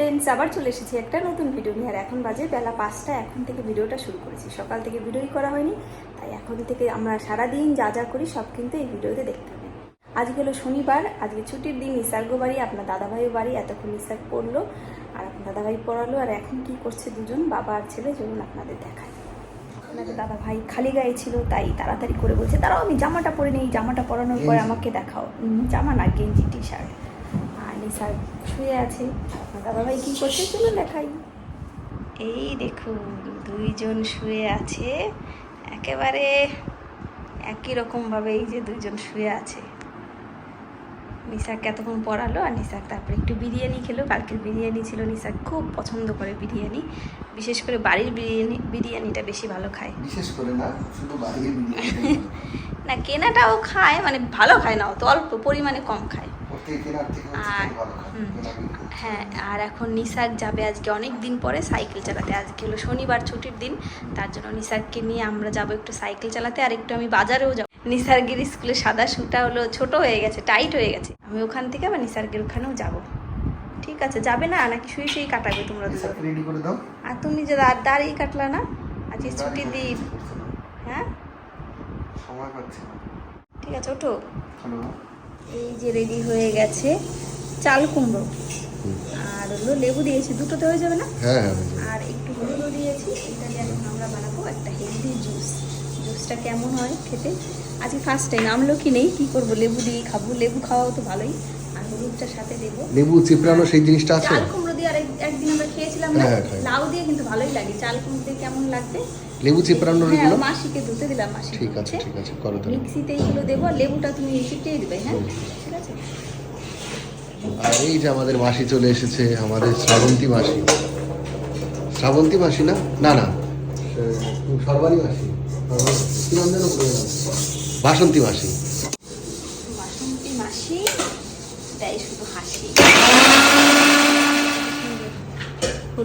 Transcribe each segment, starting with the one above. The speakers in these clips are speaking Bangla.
ফ্রেন্ডস আবার চলে এসেছি একটা নতুন ভিডিও নিয়ে। আর এখন বাজে বেলা পাঁচটা এখন থেকে ভিডিওটা শুরু করেছি। সকাল থেকে ভিডিওই করা হয়নি তাই এখন থেকে আমরা সারাদিন যা যা করি সব কিন্তু এই ভিডিওতে দেখতে পাবেন আজকে হলো শনিবার আজকে ছুটির দিন নিসার্গ বাড়ি আপনার দাদাভাইও বাড়ি এতক্ষণ নিসার্গ পড়ল আর আপনার দাদাভাই পড়ালো আর এখন কি করছে দুজন বাবা আর ছেলে চলুন আপনাদের দেখায় আপনাদের দাদা ভাই খালি গায়ে ছিল তাই তাড়াতাড়ি করে বলছে তারাও আমি জামাটা পরে নেই জামাটা পরানোর পরে আমাকে দেখাও। জামা না গেঞ্জি টি শার্ট নিসার শুয়ে আছে। আপনার দাদা ভাই কী করছে? চলুন দেখাই। এই দেখুন দুইজন শুয়ে আছে। একেবারে একই রকমভাবে এই যে দুইজন শুয়ে আছে। নিসাককে এতক্ষণ পড়ালো আর নিসাক তারপরে একটু বিরিয়ানি খেলো। কালকের বিরিয়ানি ছিল নিসাক খুব পছন্দ করে বিরিয়ানি। বিশেষ করে বাড়ির বিরিয়ানি বিরিয়ানিটা বেশি ভালো খায়। বিশেষ করে না শুধু বিরিয়ানি। না কেনাটাও খায় মানে ভালো খায় না অত অল্প পরিমাণে কম খায়। হ্যাঁ আর এখন নিসাক যাবে আজকে অনেক দিন পরে সাইকেল চালাতে। আজকে হলো শনিবার ছুটির দিন তার জন্য নিসাককে নিয়ে আমরা যাব একটু সাইকেল চালাতে আর একটু আমি বাজারেও যাব। নিসার্গের স্কুলে সাদা সুটা হলো ছোট হয়ে গেছে টাইট হয়ে গেছে। আমি ওখান থেকে আবার নিসার্গের ওখানেও যাব। ঠিক আছে যাবে না? নাকি শুয়ে শুয়ে কাটাবে তোমরা দুজন? রেডি করে দাও। আর তুমি যে দা- দাড়ি কাটলা না? আজকে ছুটির দিন। হ্যাঁ? ঠিক আছে ওঠো। হ্যালো। এই যে রেডি হয়ে গেছে চাল কুমড়ো। আর হলো লেবু দিয়েছি দুটোতে হয়ে যাবে না? হ্যাঁ হ্যাঁ আর একটু হলুদও দিয়েছি এটা দিয়ে এখন আমরা বানাবো একটা হেলদি জুস জুসটা কেমন হয় খেতে? আজকে ফার্স্ট টাইম আমলকি নেই কি করব? লেবু দিয়ে খাব। লেবু খাওয়াও তো ভালোই আর হলুদটার সাথে দেবো। লেবু চিপড়ানো সেই জিনিসটা আছে? চাল কুমড়ো আর একদিন আমরা খেয়েছিলাম না হ্যাঁ, লাউ দিয়ে কিন্তু ভালোই লাগে। চাল কুমড়ো কেমন লাগবে লেবু চিপড়ানোর হ্যাঁ মাসিকে ধুতে দিলাম মাসি ঠিক আছে ঠিক আছে করো তাহলে। মিক্সিতে এইগুলো দেবো আর লেবুটা তুমি চিপটেই দেবে হ্যাঁ? ঠিক আছে? আর এই যে আমাদের মাসি চলে এসেছে আমাদের শ্রাবন্তী মাসি। শ্রাবন্তী মাসি না? না না। সর্বাণী মাসি। বাসন্তী মাসি বাসন্তী মাসি তাই শুধু হাসি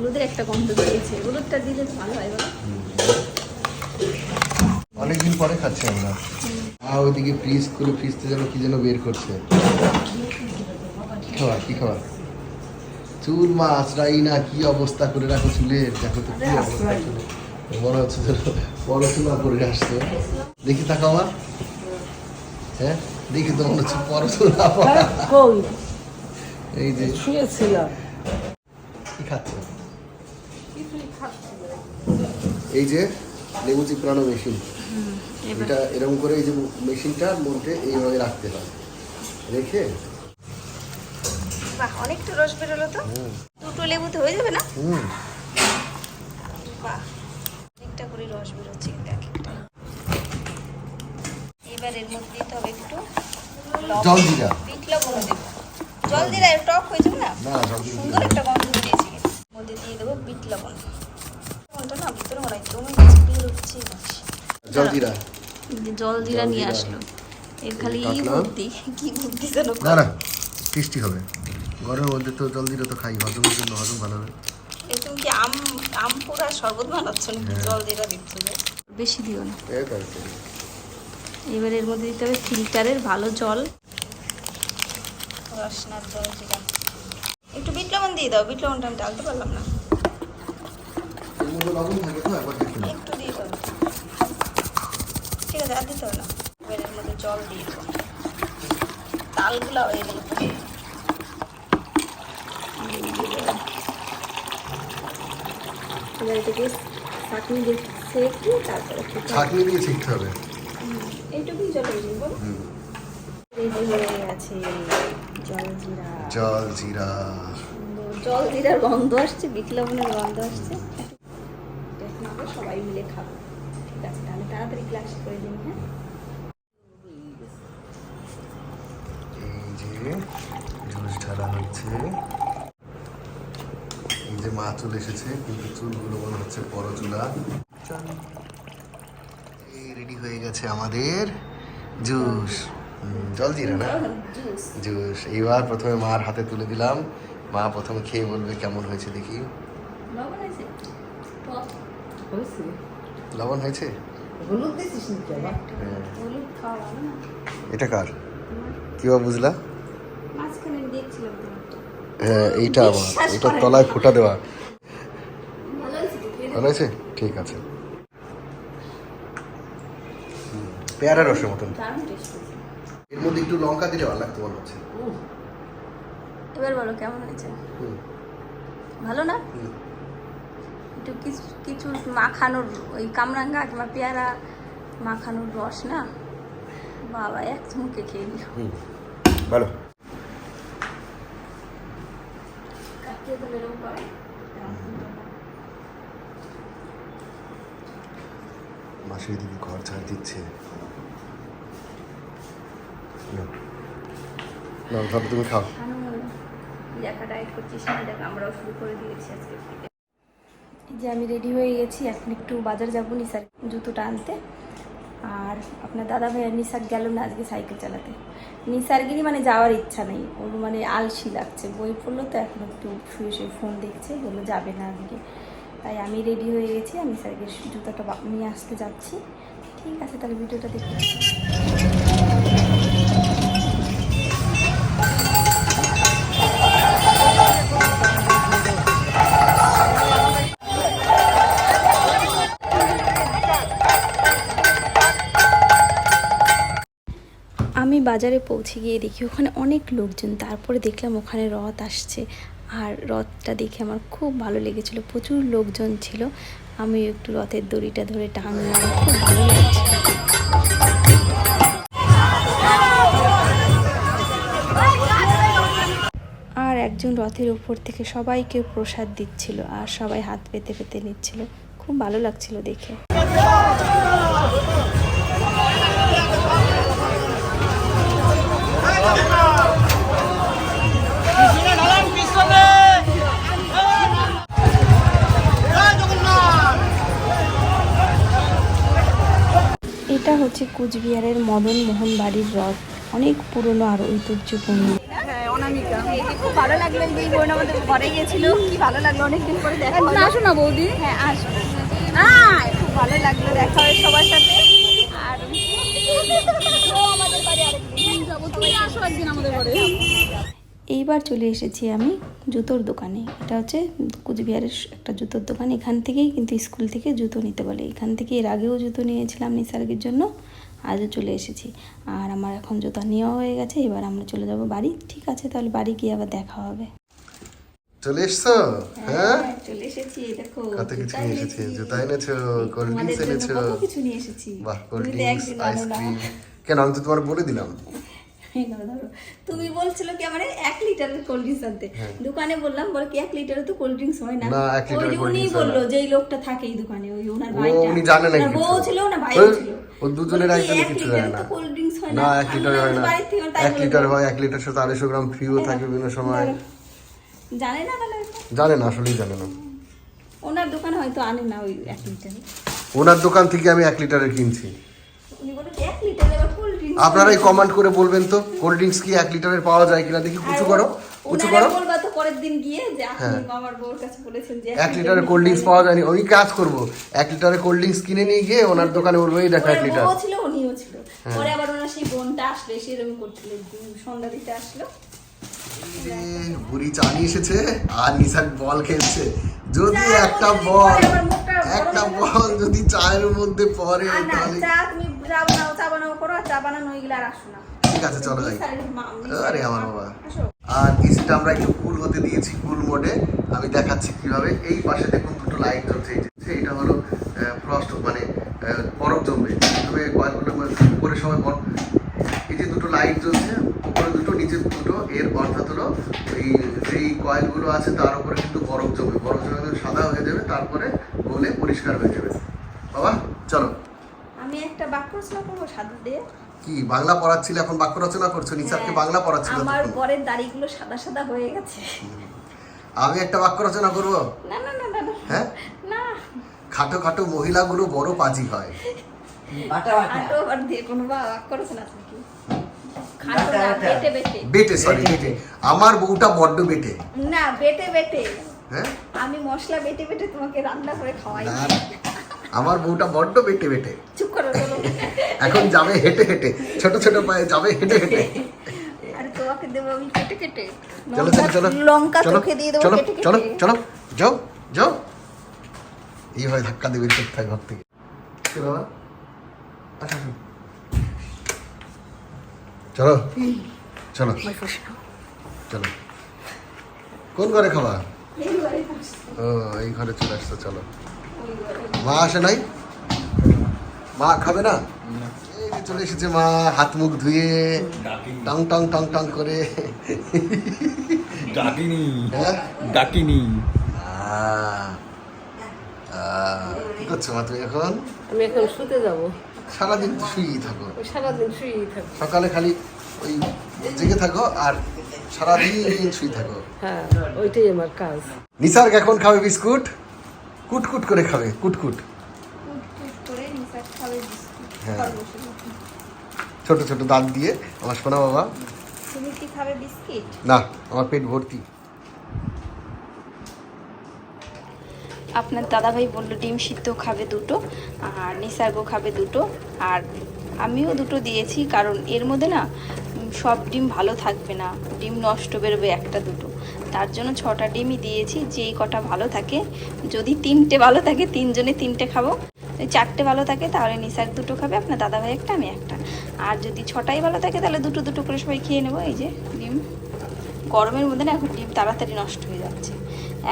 হলুদের একটা গন্ধ দিয়েছে হলুদটা দিলে ভালো হয় বলো। অনেকদিন পরে খাচ্ছি আমরা। আর ওইদিকে ফ্রিজ করে ফ্রিজ থেকে যেন কি যেন বের করছে। খাবার? কি খাবার? চুল মা আশ্রাই না কি অবস্থা করে রাখো চুলের দেখো তো কি অবস্থা মনে হচ্ছে পড়াশোনা করে আসছো। দেখি তাকাও আমার হ্যাঁ? দেখি তো মনে হচ্ছে পড়াশোনা এই যে। শুয়েছিলাম কি খাচ্ছে? এই যে লেবু চিপড়ানো মেশিন। এটা এরকম করে এই যে মেশিনটার মধ্যে এইভাবে রাখতে হয়। রেখে? বাহ অনেকটা রস বেরোলো তো? দুটো লেবুতে হয়ে যাবে না? হুম। বাহ অনেকটা করে রস বেরোচ্ছে কিন্তু এবার এর মধ্যে দিতে হবে একটু। জল জিরা বিট লবণ দেবো। জল দিলে টক হয়ে যাবে না? সুন্দর একটা গন্ধ। মধ্যে দিয়ে দেবো বিট লবণ। লবণটা না ভিতরে মনে হয় জমে গেছে বের হচ্ছে জল জিরা জল জিরা নিয়ে আসলো। এর খালি ই বুদ্ধি কি বুদ্ধি যেন না না টেস্টি হবে। গরমের মধ্যে তো জল জিরা তো খাই হজমের জন্য হজম ভালো হবে। তুমি কি আম আম পোড়া শরবত বানাচ্ছ নাকি? হ্যাঁ। জল জিরা দিচ্ছ যে? বেশি দিও না। এবার এর মধ্যে দিতে হবে ফিল্টারের ভালো জল। রসনার জল জিরা দিয়ে দাও বিট লবণটা আমি ডালতে পারলাম না। এর মধ্যে লবণ থাকে তো একবার দেখুন একটু দিয়ে দাও। ঠিক আছে আর দিতে হবে না। এবার এর মধ্যে জল দিয়ে দেবো। তালগুলা হয়ে গেল তারপরে ছাঁকনি দিয়ে হবে। এইটুকুই জল হয়ে বলো রেডি হয়ে গেছে জল জিরা। জল জিরা। জল জিরার গন্ধ আসছে গন্ধ আসছে। আমরা সবাই মিলে খাব। ঠিক আছে তাহলে তাড়াতাড়ি ক্লাস করে দিন হ্যাঁ? এই যে জুস ঢালা হচ্ছে এই যে মা চলে এসেছে কিন্তু চুলগুলো মনে হচ্ছে বড় চুলা। এই রেডি হয়ে গেছে আমাদের জুস। জল জিরা না? জুস। জুস। এইবার প্রথমে মার হাতে তুলে দিলাম। মা প্রথমে খেয়ে বলবে কেমন হয়েছে দেখি। লবণ হয়েছে? হ্যাঁ। হলুদ খাওয়া ভালো না। এটা কার? কিবা বুঝলা? হ্যাঁ এইটা আমার। করেন তলায় ফোঁটা দেওয়া। ভালো হয়েছে আছে ঠিক আছে। পেয়ারা রসের মতন। এর মধ্যে একটু লঙ্কা দিলে ভালো লাগতো মনে হচ্ছে এবার বলো কেমন হয়েছে? ভালো না। একটু কিছু কিছু মাখানোর ওই কামরাঙ্গা কিংবা পেয়ারা মাখানোর রস না? বাবা এক চুমুকে খেয়ে নিল। ভালো মাসির দিকে ঘর ছাড় দিচ্ছে। নাও। তুমি খাও। একা ডায়েট করছি, সেটা দেখ, আমরাও শুরু করে দিয়েছি আজকে। থেকে যে আমি রেডি হয়ে গেছি, এখন একটু বাজার যাব নিসার জুতোটা আনতে। আর আপনার দাদা ভাই নিসার গেল না আজকে সাইকেল চালাতে। নিসারগিরি মানে যাওয়ার ইচ্ছা নেই, ওর মানে আলসি লাগছে। বই পড়ল তো, এখন একটু শুয়ে শুয়ে ফোন দেখছে, বলল যাবে না আজকে। তাই আমি রেডি হয়ে গেছি আমি স্যারকে জুতোটা নিয়ে আসতে যাচ্ছি। ঠিক আছে, তাহলে ভিডিওটা দেখতে বাজারে পৌঁছে গিয়ে দেখি ওখানে অনেক লোকজন। তারপরে দেখলাম ওখানে রথ আসছে। আর রথটা দেখে আমার খুব ভালো লেগেছিলো। প্রচুর লোকজন ছিল। আমি একটু রথের দড়িটা ধরে টানলাম। খুব ভালো লাগছিল আর একজন রথের উপর থেকে সবাইকে প্রসাদ দিচ্ছিল আর সবাই হাত পেতে পেতে নিচ্ছিল। খুব ভালো লাগছিল দেখে। হচ্ছে কুচবিহারের মদন মোহন বাড়ির রথ। অনেক পুরনো আর ঐতিহ্যপূর্ণ। এই খুব ভালো লাগল এই বোন আমাদের ঘরে গেছিল কি ভালো লাগল অনেকদিন পরে দেখা হলো। আসো না বৌদি। হ্যাঁ আসব খুব ভালো লাগল দেখা হয় সবার সাথে। আর আমাদের বাড়ি আরেকদিন যাব তুমি আসো একদিন আমাদের বাড়ি এইবার চলে এসেছি আমি জুতোর দোকানে। এটা হচ্ছে কুচবিহারের একটা জুতোর দোকান। এখান থেকেই কিন্তু স্কুল থেকে জুতো নিতে বলে। এখান থেকে এর আগেও জুতো নিয়েছিলাম নিসার্গের জন্য। আজও চলে এসেছি। আর আমার এখন জুতা নেওয়া হয়ে গেছে এবার আমরা চলে যাব বাড়ি। ঠিক আছে তাহলে বাড়ি গিয়ে আবার দেখা হবে। চলে এসছো? হ্যাঁ? চলে এসেছি দেখো কত কিছু নিয়ে এসেছি জুতা এনেছো কোল্ড ড্রিঙ্কস এনেছো। কত কিছু নিয়ে এসেছি। বাহ কোল্ড ড্রিঙ্কস। আইসক্রিম কেন আমি তো তোমার বলে দিলাম। ধরো। তুমি বলছিল কি আমার এক লিটারের কোল্ড ড্রিঙ্কস আনতে। দোকানে বললাম বলে কি এক লিটারে তো কোল্ড ড্রিঙ্কস হয় না? হ্যাঁ। ওই উনি বলল যে এই লোকটা থাকে এই দোকানে ওই ওনার ভাইটা। উনি জানে না বউ ছিল না ওই, ছিল। ও দুজনের এক কিছু জানে না। কোল্ড ড্রিঙ্কস হয় না? এক লিটার হয় না। এক লিটার হয় এক লিটার সাথে আড়াইশো গ্রাম ফ্রিও থাকে বিভিন্ন সময়। জানে না তাহলে জানে না আসলেই জানে না। ওনার দোকানে হয়তো আনে না ওই এক লিটারে ওনার দোকান থেকে আমি এক লিটারের কিনছি। আপনারাই কমেন্ট করে বলবেন তো কোল্ড ড্রিঙ্কস কি এক লিটারের পাওয়া যায় কিনা? দেখি উঁচু করো উঁচু করো। পরের দিন গিয়ে যে হ্যাঁ। আমার বউর কাছে বলেছেন যে এক লিটারের কোল্ড ড্রিঙ্কস পাওয়া যায়নি। উনি কাজ করব। এক লিটারের কোল্ড ড্রিঙ্কস কিনে নিয়ে গিয়ে ওনার দোকানে বলব এই দেখো এক লিটার ছিল উনিও ছিল। হ্যাঁ। পরে আবার ওনার সেই বোনটা আসলো এসে এরকম করছিল সন্ধ্যা দিতে আসলো। বুড়ি চা নিয়ে এসেছে আর নিশাক বল খেলছে। যদি একটা বল পরে একটা বল যদি চায়ের মধ্যে পড়ে না তাহলে চা তুমি চা বানাও চা বানাও করো চা বানানো আর আসো না। ঠিক আছে চলো যাই। আরে আমার বাবা। আর এসিটা আমরা একটু কুল হতে দিয়েছি কুল মোডে আমি দেখাচ্ছি কীভাবে। এই পাশে দেখুন দুটো লাইট জ্বলছে। এটা হলো ফ্রস্ট মানে বরফ জমবে। তবে কয়েকগুলো উপরে সময় এই যে দুটো লাইট জ্বলছে উপরে দুটো নিচে দুটো এর অর্থাৎ হলো এই যেই কয়েলগুলো আছে তার উপরে কিন্তু বরফ জমবে বরফ জমে কিন্তু সাদা হয়ে যাবে তারপরে গলে পরিষ্কার হয়ে যাবে। বাবা চলো। আমি একটা বাক্য রচনা করব সাধু দিয়ে? কি বাংলা পড়াচ্ছিলে এখন? বাক্য রচনা করছ? নিসারকে হ্যাঁ, বাংলা পড়াচ্ছিল আমার। পরের দাড়িগুলো সাদা সাদা হয়ে গেছে। আমি একটা বাক্য রচনা করব? না না না না। হ্যাঁ? না। খাটো খাটো মহিলাগুলো বড় পাজি হয়। বাটা বাটা। আটো আর দিয়ে কোনো বাক্য রচনা না বাটা, সরি বেটে আমার বউটা বড্ড বেটে। না বেটে বেটে। হ্যাঁ? আমি মশলা বেটে বেটে তোমাকে রান্না করে খাওয়াই। আমার বউটা বড্ড বেটে বেটে। চুপ করো এখন যাবে হেঁটে হেঁটে। ছোট ছোট পায়ে যাবে হেঁটে হেঁটে। আর তোমার বাবাকে দেবো আমি কেটে কেটে। চলো চলো চলো। লঙ্কা চোখে দিয়ে দেবো চলো চলো চলো যাও যাও। এইভাবে ধাক্কা দেবে হয় ঘর থেকে আসো। চলো। চলো। চলো। কোন ঘরে খাবা? ও এই ঘরে চলে আসছো চলো। মা আসে নাই? মা খাবে না? চলে এসেছে মা হাত মুখ ধুয়ে টং টং টং টং করে। ডাকিনি। হ্যাঁ? ডাকিনি। আহ, কি করছ মা তুমি এখন? আমি এখন শুতে যাব। সারাদিন তো শুয়েই থাকো। সারাদিন শুয়েই থাকব। সকালে খালি ওই জেগে থাকো আর সারাদিন শুয়ে থাকো। হ্যাঁ ওইটাই আমার কাজ। নিসার্গ এখন খাবে বিস্কুট? কুটকুট করে খাবে কুটকুট। হ্যাঁ। ছোট ছোট দাঁত দিয়ে আমার শোনা বাবা তুমি কি খাবে বিস্কিট? না আমার পেট ভর্তি। আপনার দাদাভাই বলল ডিম সিদ্ধ খাবে দুটো, আর নিসার্গ খাবে দুটো, আর আমিও দুটো দিয়েছি, কারণ এর মধ্যে না সব ডিম ভালো থাকবে না, ডিম নষ্ট বেরোবে একটা দুটো। তার জন্য ছটা ডিমই দিয়েছি, যেই কটা ভালো থাকে, যদি তিনটে ভালো থাকে, তিনজনে তিনটে খাব। চারটে ভালো থাকে, তাহলে নিসার্গ দুটো খাবে, আপনার দাদাভাই একটা, আমি একটা। আর যদি ছটাই ভালো থাকে, তাহলে দুটো দুটো করে সবাই খেয়ে নেব, এই যে ডিম। গরমের মধ্যে না, এখন ডিম তাড়াতাড়ি নষ্ট হয়ে যাচ্ছে।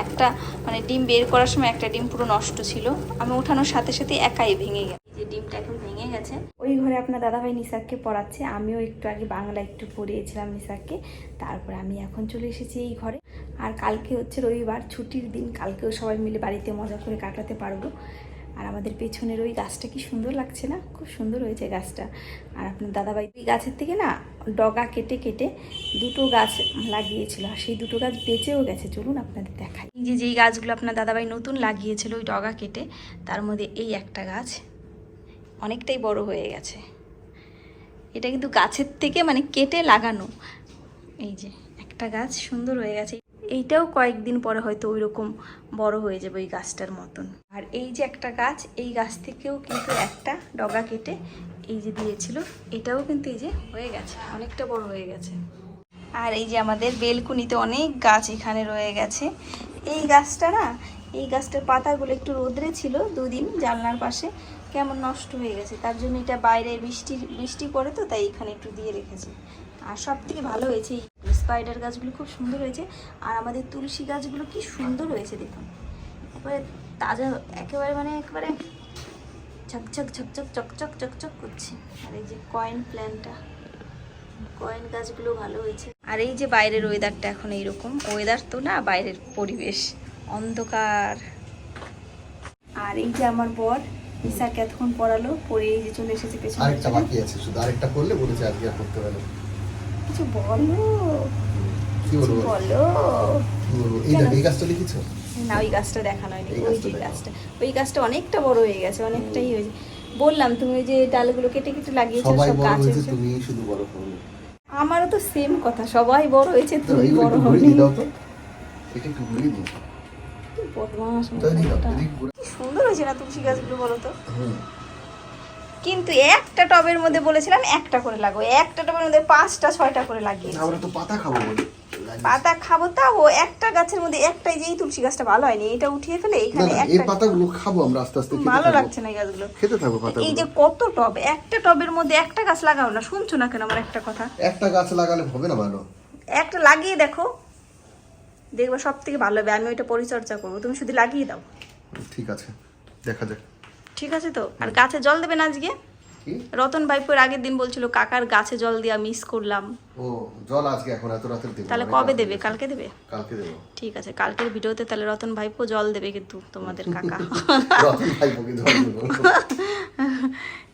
একটা মানে ডিম বের করার সময় একটা ডিম পুরো নষ্ট ছিল। আমি ওঠানোর সাথে সাথে একাই ভেঙে গেছে। যে ডিমটা এখন ভেঙে গেছে। ওই ঘরে আপনার দাদাভাই নিসাককে পড়াচ্ছে। আমিও একটু আগে বাংলা একটু পড়িয়েছিলাম নিসাককে তারপরে আমি এখন চলে এসেছি এই ঘরে। আর কালকে হচ্ছে রবিবার, ছুটির দিন, কালকেও সবাই মিলে বাড়িতে মজা করে কাটাতে পারব। আর আমাদের পেছনের ওই গাছটা কি সুন্দর লাগছে না? খুব সুন্দর হয়েছে গাছটা। আর আপনার দাদাভাই ওই গাছের থেকে না ডগা কেটে কেটে দুটো গাছ লাগিয়েছিল। আর সেই দুটো গাছ বেঁচেও গেছে। চলুন আপনাদের দেখাই। এই যে যেই গাছগুলো আপনার দাদাভাই নতুন লাগিয়েছিল ওই ডগা কেটে, তার মধ্যে এই একটা গাছ অনেকটাই বড় হয়ে গেছে। এটা কিন্তু গাছের থেকে মানে কেটে লাগানো। এই যে একটা গাছ সুন্দর হয়ে গেছে। এইটাও কয়েকদিন পরে হয়তো ওই রকম বড় হয়ে যাবে ওই গাছটার মতন। আর এই যে একটা গাছ, এই গাছ থেকেও কিন্তু একটা ডগা কেটে এই যে দিয়েছিল, এটাও কিন্তু এই যে হয়ে গেছে, অনেকটা বড় হয়ে গেছে। আর এই যে আমাদের বেলকুনিতে অনেক গাছ এখানে রয়ে গেছে। এই গাছটা না, এই গাছটার পাতাগুলো একটু রোদ্রে ছিল দুদিন জানলার পাশে, কেমন নষ্ট হয়ে গেছে। তার জন্য এটা বাইরে বৃষ্টি বৃষ্টি পড়ে তো তাই এখানে একটু দিয়ে রেখেছি। আর সব থেকে ভালো হয়েছে স্পাইডার গাছগুলো খুব সুন্দর হয়েছে। আর আমাদের তুলসী গাছগুলো কি সুন্দর হয়েছে দেখুন। একেবারে তাজা, একেবারে মানে একেবারে ঝকঝক ঝকঝক চকচক চকচক করছে। আর এই যে কয়েন প্ল্যান্টটা কয়েন গাছগুলো ভালো হয়েছে। আর এই যে বাইরের ওয়েদারটা এখন এইরকম ওয়েদার তো না, বাইরের পরিবেশ, অন্ধকার। আর এই যে আমার বর নিশাকে এতক্ষণ পড়ালো পড়ে এই যে চলে এসেছে পেছনে। আরেকটা বাকি আছে, শুধু আরেকটা করলে বলেছে আজকে করতে পারবে কিছু বলো। কি বলব? বলো। কি বলব? এই দেখ এই গাছটা লিখেছো? না ওই গাছটা দেখানো হয়নি। ওই যে গাছটা। ওই গাছটা অনেকটা বড় হয়ে গেছে অনেকটাই হয়েছে। বললাম তুমি ওই যে ডালগুলো কেটে কেটে লাগিয়েছো সব গাছ হয়েছে। তুমি শুধু বড় হলে আমারও তো সেম কথা সবাই বড় হয়েছে তো তুমি বড় তো। এটা একটু ঘুরিয়ে দিও। কি সুন্দর হয়েছে না তুলসী গাছগুলো বলো তো। হুম। কিন্তু একটা টবের মধ্যে বলেছিলাম একটা করে লাগো একটা টবের মধ্যে পাঁচটা ছয়টা করে লাগিয়ে আমরা তো পাতা খাব পাতা খাব তাও একটা গাছের মধ্যে একটাই যেই তুলসী গাছটা ভালো হয়নি এটা উঠিয়ে ফেলে এখানে এই পাতাগুলো খাব আমরা আস্তে আস্তে ভালো লাগছে না গাছগুলো। খেতে থাকব এই যে কত টব একটা টবের মধ্যে একটা গাছ লাগাও না শুনছো না কেন আমার একটা কথা? একটা গাছ লাগালে হবে না ভালো। একটা লাগিয়ে দেখো। দেখবে সব থেকে ভালো হবে আমি ওইটা পরিচর্যা করব তুমি শুধু লাগিয়ে দাও। ঠিক আছে দেখা যাক। ঠিক আছে তো? আর গাছে জল দেবে না আজকে রতন ভাইপোর আগের দিন বলছিল কাকার গাছে জল দেওয়া মিস করলাম। ও জল আজকে এখন এত রাতে দেবো তাহলে কবে দেবে? কালকে দেবে? কালকে দেবো। ঠিক আছে কালকের ভিডিওতে তাহলে রতন ভাইপো জল দেবে কিন্তু তোমাদের কাকা। রতন ভাইপোকে জল দেবো।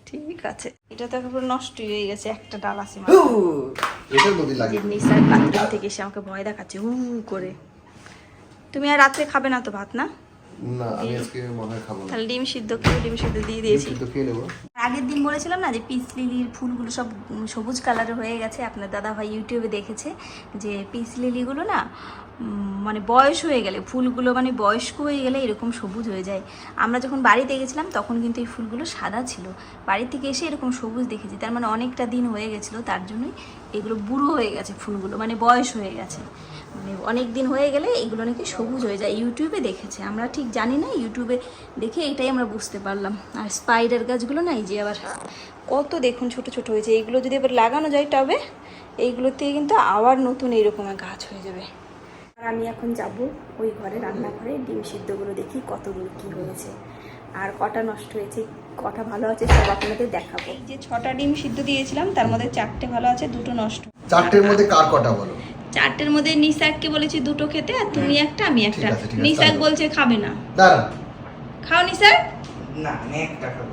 ঠিক আছে। এটা তো একেবারে নষ্টই হয়ে গেছে একটা ডাল আছে। এটার মধ্যে লাগে। নিসার বাথরুম থেকে এসে আমাকে ভয় দেখাচ্ছে হু করে। তুমি আর রাত্রে খাবে না তো ভাত না? না আমি আজকে মনে হয় খাব না। তাহলে ডিম সিদ্ধ করে ডিম সিদ্ধ দিয়ে দিয়েছি। সিদ্ধ খেয়ে নেব। আগের দিন বলেছিলাম না যে পিস লিলির ফুলগুলো সব সবুজ কালারের হয়ে গেছে আপনার দাদা ভাই ইউটিউবে দেখেছে যে পিস লিলিগুলো না মানে বয়স হয়ে গেলে ফুলগুলো মানে বয়স্ক হয়ে গেলে এরকম সবুজ হয়ে যায়। আমরা যখন বাড়িতে গেছিলাম তখন কিন্তু এই ফুলগুলো সাদা ছিল। বাড়ি থেকে এসে এরকম সবুজ দেখেছি তার মানে অনেকটা দিন হয়ে গেছিল তার জন্যই এগুলো বুড়ো হয়ে গেছে ফুলগুলো মানে বয়স হয়ে গেছে। অনেক দিন হয়ে গেলে এগুলো নাকি সবুজ হয়ে যায়। ইউটিউবে দেখেছে। আমরা ঠিক জানি না ইউটিউবে দেখে এটাই আমরা বুঝতে পারলাম। আর স্পাইডার গাছগুলো না, এই যে আবার কত দেখুন ছোট ছোট হয়েছে এইগুলো যদি এবার লাগানো যায় টবে এইগুলোর থেকে কিন্তু আবার নতুন এইরকমের গাছ হয়ে যাবে। আর আমি এখন যাব ওই ঘরে, রান্নাঘরে, ডিম সিদ্ধগুলো দেখি কতগুলো কি হয়েছে। আর কটা নষ্ট হয়েছে, কটা ভালো আছে সব আপনাদের দেখাবো। এই যে ছটা ডিম সিদ্ধ দিয়েছিলাম, তার মধ্যে চারটে ভালো আছে, দুটো নষ্ট। চারটের মধ্যে কার কটা বলো? চারটের মধ্যে নিসাককে বলেছি দুটো খেতে আর তুমি একটা আমি একটা। ঠিক আছে, ঠিক আছে, নিসাক তাই বলছে খাবে না। দাঁড়ান খাও নিসাক না আমি একটা খাব।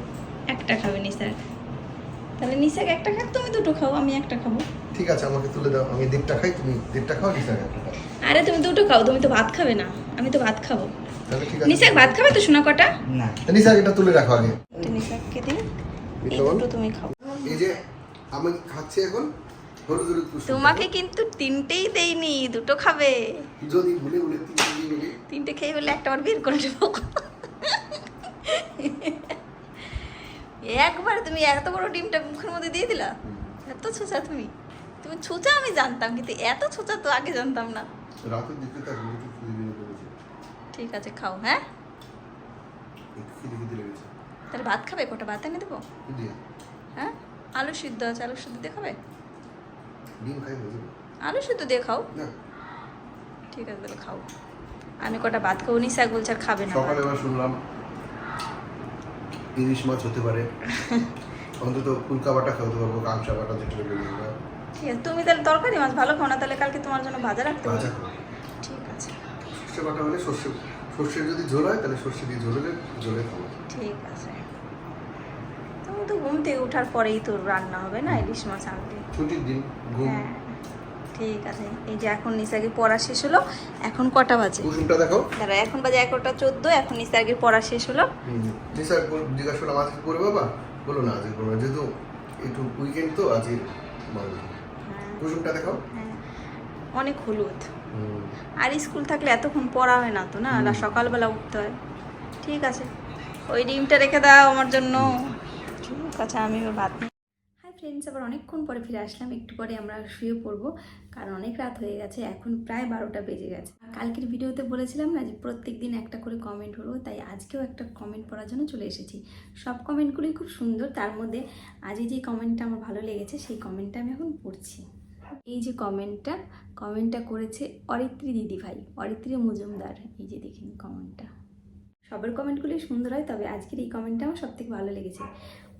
একটা খাবে নিসাক তাহলে নিসাক একটা খাক তুমি দুটো খাও আমি একটা খাব। ঠিক আছে আমাকে তুলে দাও। আমি দেড়টা খাই তুমি দেড়টা খাও নিশাক একটা খাও আরে তুমি দুটো খাও তুমি তো ভাত খাবে না। আমি তো ভাত খাব। তাহলে ঠিক আছে। নিসাক ভাত খাবে তো শোনা কটা? না। নিশাক এটা তুলে রাখো আগে। এটা নিসাককে দিই। এই দুটো তুমি খাও। এই যে আমি খাচ্ছি এখন তোমাকে কিন্তু তিনটেই দেইনি দুটো খাবে। যদি ভুলে ভুলে তিনটে খেয়ে বলে একটা বার বের করে দেবো একবার তুমি এত বড় ডিমটা মুখের মধ্যে দিয়ে দিলা? এত ছোচা তুমি। তুমি ছোচা আমি জানতাম কিন্তু এত ছোচা তো আগে জানতাম না। ঠিক আছে খাও হ্যাঁ? তাহলে ভাত খাবে? কটা ভাত এনে দেবো? হ্যাঁ? আলু সিদ্ধ আছে আলু সিদ্ধ দিয়ে খাবে? ডিম খাই হয়ে যাবে আলু সিদ্ধ দিয়ে খাও। না। ঠিক আছে তাহলে খাও। আমি কটা ভাত খাব নিশাক বলছে আর খাবে না। সকালে এবার শুনলাম ইলিশ মাছ হতে পারে। অন্তত ফুলকা বাটা খাওয়াতে পারব কাঁচা বাটা যেটা ঠিক আছে তুমি তাহলে তরকারি মাছ ভালো খাও না তাহলে কালকে তোমার জন্য ভাজা রাখতে পারো ঠিক আছে। সর্ষে বাটা হলে সর্ষে সর্ষের যদি ঝোল হয় তাহলে সর্ষে দিয়ে ঝোল হলে ঝোলে খাব। ঠিক আছে। তুমি তো ঘুম থেকে ওঠার পরেই তোর রান্না হবে না? ইলিশ মাছ আনতে ছুটির দিন হ্যাঁ ঠিক আছে। এই যে এখন নিসাকে পড়া শেষ হলো এখন কটা বাজে? কুসুমটা দেখো। দাঁড়া এখন বাজে এগারোটা চোদ্দ এখন নিসাকের পড়া শেষ হলো। স্যার জিজ্ঞাসা করলাম আজকে করবে বাবা? বলো না আজকে করবে যেহেতু একটু উইকেন্ড তো আজকে হ্যাঁ। কুসুমটা দেখো। হ্যাঁ। অনেক হলুদ। আর স্কুল থাকলে এতক্ষণ পড়া হয় না তো না? সকালবেলা উঠতে হয়। ঠিক আছে। ওই ডিমটা রেখে দাও আমার জন্য। ঠিক আছে আমি এবার ভাত হাই ফ্রেন্ডস আবার অনেকক্ষণ পরে ফিরে আসলাম। একটু পরে আমরা শুয়ে পড়ব, কারণ অনেক রাত হয়ে গেছে, এখন প্রায় বারোটা বেজে গেছে। কালকের ভিডিওতে বলেছিলাম না যে প্রত্যেক দিন একটা করে কমেন্ট হলো, তাই আজকেও একটা কমেন্ট পড়ার জন্য চলে এসেছি। সব কমেন্টগুলোই খুব সুন্দর, তার মধ্যে আজকে যে কমেন্টটা আমার ভালো লেগেছে, সেই কমেন্টটা আমি এখন পড়ছি। এই যে কমেন্টটা কমেন্টটা করেছে অরিত্রী দিদি ভাই অরিত্রী মজুমদার। এই যে দেখুন কমেন্টটা সবার কমেন্টগুলোই সুন্দর হয়, তবে আজকের এই কমেন্টটা আমার সবথেকে ভালো লেগেছে।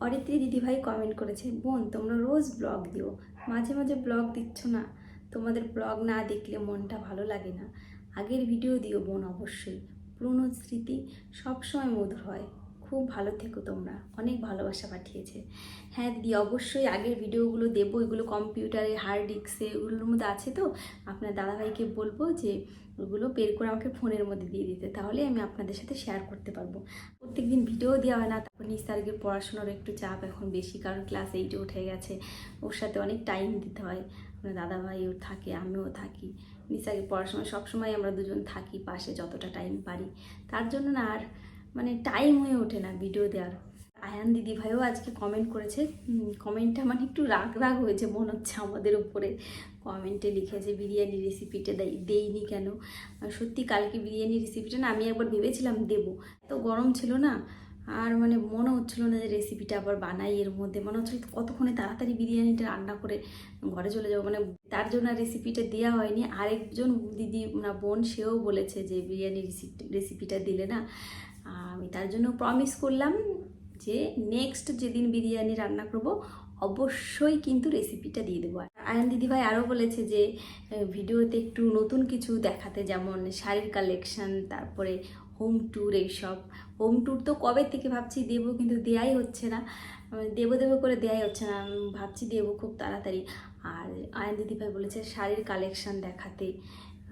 অরিত্রী দিদিভাই কমেন্ট করেছে, বোন, তোমরা রোজ ব্লগ দিও। মাঝে মাঝে ব্লগ দিচ্ছ না। তোমাদের ব্লগ না দেখলে মনটা ভালো লাগে না। আগের ভিডিও দিও বোন অবশ্যই। পুরনো স্মৃতি সবসময় মধুর হয়। খুব ভালো থেকো তোমরা। অনেক ভালোবাসা পাঠিয়েছে। হ্যাঁ দিদি, অবশ্যই আগের ভিডিওগুলো দেবো। এগুলো কম্পিউটারে, হার্ড ডিস্কে ওগুলোর মধ্যে আছে তো? আপনার দাদাভাইকে বলব যে, ওগুলো বের করে আমাকে ফোনের মধ্যে দিয়ে দিতে। তাহলে আমি আপনাদের সাথে শেয়ার করতে পারব। প্রত্যেকদিন ভিডিও দেওয়া হয় না। তারপর নিস্তার্গের পড়াশোনার একটু চাপ এখন বেশি। কারণ ক্লাস এইটে উঠে গেছে। ওর সাথে অনেক টাইম দিতে হয়। আপনার দাদাভাই ওর থাকে, আমিও থাকি। নিসাকে পড়াশোনা সবসময় আমরা দুজন থাকি, পাশে যতটা টাইম পারি। তার জন্য না আর মানে টাইম হয়ে ওঠে না ভিডিও দেওয়ার। আয়ান দিদি ভাইও আজকে কমেন্ট করেছে কমেন্টটা মানে একটু রাগ রাগ হয়েছে, মনে হচ্ছে আমাদের উপরে। কমেন্টে লিখেছে বিরিয়ানি রেসিপিটা দেই, দেইনি কেন? সত্যি কালকে বিরিয়ানি রেসিপিটা না আমি একবার ভেবেছিলাম দেবো। এত গরম ছিল না, আর মানে মনে হচ্ছিল না যে রেসিপিটা আবার বানাই এর মধ্যে। মনে হচ্ছিল কতক্ষণে তাড়াতাড়ি বিরিয়ানিটা রান্না করে ঘরে চলে যাব। মানে তার জন্য রেসিপিটা দেওয়া হয়নি। আরেকজন দিদি, না বোন, সেও বলেছে যে বিরিয়ানি রেসিপিটা দিলে না আমি তার জন্য প্রমিস করলাম যে নেক্সট যেদিন বিরিয়ানি রান্না করব, অবশ্যই কিন্তু রেসিপিটা দিয়ে দেবো। আয়ন দিদিভাই আরও বলেছে যে ভিডিওতে একটু নতুন কিছু দেখাতে, যেমন শাড়ির কালেকশন তারপরে হোম ট্যুর এইসব। হোম ট্যুর তো কবে থেকে ভাবছি দেবো, কিন্তু দেয়াই হচ্ছে না। দেবো দেবো করে দেয়াই হচ্ছে না, ভাবছি দেবো খুব তাড়াতাড়ি। আর আয়ন দিদিভাই বলেছে শাড়ির কালেকশন দেখাতে।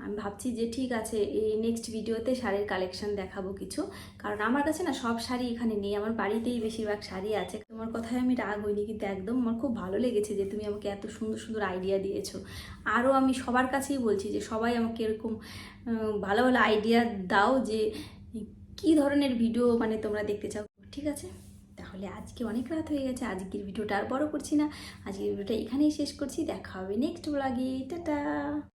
আমি ভাবছি যে ঠিক আছে, এই নেক্সট ভিডিওতে শাড়ির কালেকশন দেখাবো কিছু। কারণ আমার কাছে না সব শাড়ি এখানে নেই, আমার বাড়িতেই বেশিরভাগ শাড়ি আছে। তোমার কথায় আমি রাগ হইনি, কিন্তু একদম আমার খুব ভালো লেগেছে যে তুমি আমাকে এত সুন্দর সুন্দর আইডিয়া দিয়েছ। আরও আমি সবার কাছেই বলছি যে সবাই আমাকে এরকম ভালো ভালো আইডিয়া দাও যে কি ধরনের ভিডিও মানে তোমরা দেখতে চাও। ঠিক আছে? তাহলে আজকে অনেক রাত হয়ে গেছে, আজকের ভিডিওটা আর বড় করছি না। আজকের ভিডিওটা এখানেই শেষ করছি, দেখা হবে নেক্সট ব্লগে টাটা!